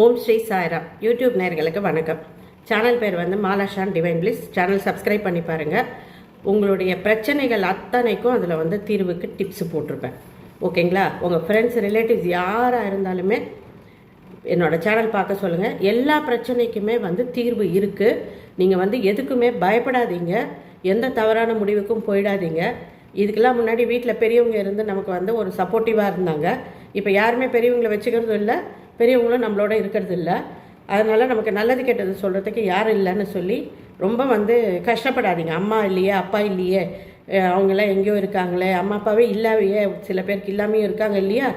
ஓம் Sri Sairam. YouTube நேர்களுக்கு வணக்கம். Channel பேர் வந்து மாலாஷான் டிவைன் பிளிஸ். சேனல் சப்ஸ்கிரைப் பண்ணி பாருங்கள் உங்களுடைய பிரச்சனைகள் அத்தனைக்கும் அதில் வந்து தீர்வுக்கு டிப்ஸ் போட்டிருப்பேன். ஓகேங்களா? உங்கள் ஃப்ரெண்ட்ஸ் ரிலேட்டிவ்ஸ் யாராக இருந்தாலுமே என்னோட சேனல் பார்க்க சொல்லுங்கள் எல்லா பிரச்சனைக்குமே வந்து தீர்வு இருக்குது நீங்கள் வந்து எதுக்குமே பயப்படாதீங்க. எந்த தவறான முடிவுக்கும் போயிடாதீங்க. இதுக்கெல்லாம் முன்னாடி வீட்டில் பெரியவங்க இருந்து நமக்கு வந்து ஒரு சப்போர்ட்டிவாக இருந்தாங்க. இப்போ யாருமே பெரியவங்களை வச்சுக்கிறதும் இல்லை. பெரியவங்களும் நம்மளோட இருக்கிறது இல்லை அதனால் நமக்கு நல்லது கெட்டது சொல்கிறதுக்கு யாரும் இல்லைன்னு சொல்லி ரொம்ப வந்து கஷ்டப்படாதீங்க. அம்மா இல்லையே அப்பா இல்லையே அவங்களாம் எங்கேயோ இருக்காங்களே அம்மா அப்பாவே இல்லாமையே சில பேருக்கு இல்லாமையும் இருக்காங்க இல்லையா?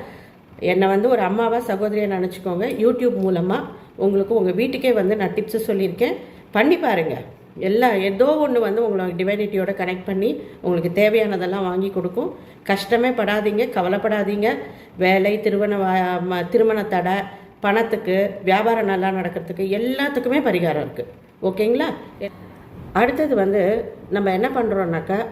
என்னை வந்து ஒரு அம்மாவாக சகோதரியை நினச்சிக்கோங்க. யூடியூப் மூலமாக உங்களுக்கு உங்கள் வீட்டுக்கே வந்து நான் டிப்ஸு சொல்லியிருக்கேன். பண்ணி பாருங்கள் எல்லாம் ஏதோ ஒன்று வந்து உங்களை டிவைனிட்டியோட கனெக்ட் பண்ணி உங்களுக்கு தேவையானதெல்லாம் வாங்கி கொடுக்கும். கஷ்டமே படாதீங்க கவலைப்படாதீங்க. வேலை திருமண வா- ம- திருமண தடை பணத்துக்கு வியாபாரம் நல்லா நடக்கிறதுக்கு எல்லாத்துக்குமே பரிகாரம் இருக்குது ஓகேங்களா? அடுத்தது வந்து நம்ம என்ன பண்ணுறோன்னாக்கா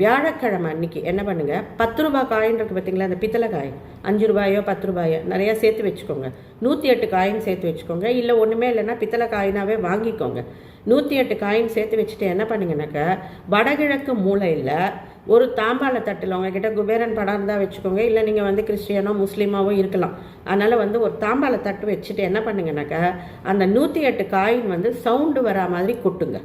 வியாழக்கிழமை அன்னைக்கு என்ன பண்ணுங்க? பத்து ரூபாய் காயின் இருக்குது பார்த்தீங்களா? அந்த பித்தளை காயின் அஞ்சு ரூபாயோ பத்து ரூபாயோ நிறையா சேர்த்து வச்சுக்கோங்க. நூற்றி எட்டு காயின் சேர்த்து வச்சுக்கோங்க. இல்லை ஒன்றுமே இல்லைன்னா பித்தளை காயினாவே வாங்கிக்கோங்க. நூற்றி எட்டு காயின் சேர்த்து வச்சுட்டு என்ன பண்ணுங்கனாக்கா வடகிழக்கு மூலையில் ஒரு தாம்பாள தட்டில் உங்ககிட்ட குபேரன் படம் இருந்தால் வச்சுக்கோங்க. இல்லை நீங்கள் வந்து கிறிஸ்டியனோ முஸ்லீமாவோ இருக்கலாம். அதனால் வந்து ஒரு தாம்பாள தட்டு வச்சுட்டு என்ன பண்ணுங்கனாக்கா அந்த நூற்றி எட்டு காயின் வந்து சவுண்டு வரா மாதிரி கொட்டுங்க.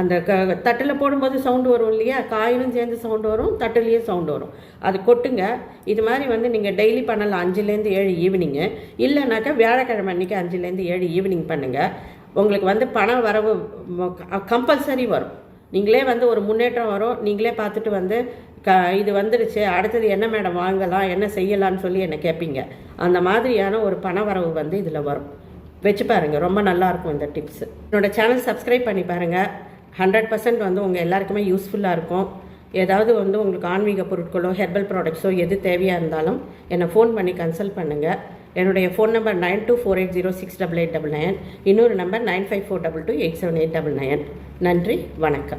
அந்த க தட்டில் போடும்போது சவுண்டு வரும் இல்லையா? காயிலும் சேர்ந்து சவுண்டு வரும் தட்டுலேயும் சவுண்டு வரும். அது கொட்டுங்க. இது மாதிரி வந்து நீங்கள் டெய்லி பண்ணலாம். அஞ்சுலேருந்து ஏழு ஈவினிங்கு இல்லைனாக்கா வியாழக்கிழமை அன்றைக்கி அஞ்சுலேருந்து ஏழு ஈவினிங் பண்ணுங்கள் உங்களுக்கு வந்து பண வரவு கம்பல்சரி வரும். நீங்களே வந்து ஒரு முன்னேற்றம் வரும். நீங்களே பார்த்துட்டு வந்து க இது வந்துடுச்சு அடுத்தது என்ன மேடம் வாங்கலாம்? என்ன செய்யலாம்னு சொல்லி என்னை கேட்பீங்க அந்த மாதிரியான ஒரு பண வரவு வந்து இதில் வரும். வச்சு பாருங்கள் ரொம்ப நல்லாயிருக்கும் இந்த டிப்ஸு என்னோடய சேனல் சப்ஸ்கிரைப் பண்ணி பாருங்கள் ஹண்ட்ரட் பர்சன்ட் வந்து உங்கள் எல்லாருக்குமே யூஸ்ஃபுல்லாக இருக்கும். ஏதாவது வந்து உங்களுக்கு ஆன்மீக பொருட்களோ ஹெர்பல் ப்ராடக்ட்ஸோ எது தேவையாக இருந்தாலும் என்னை ஃபோன் பண்ணி கன்சல்ட் பண்ணுங்கள் என்னுடைய phone number nine two four eight zero six double eight double nine. இன்னொரு number nine five four double two eight seven eight double nine. நன்றி வணக்கம்.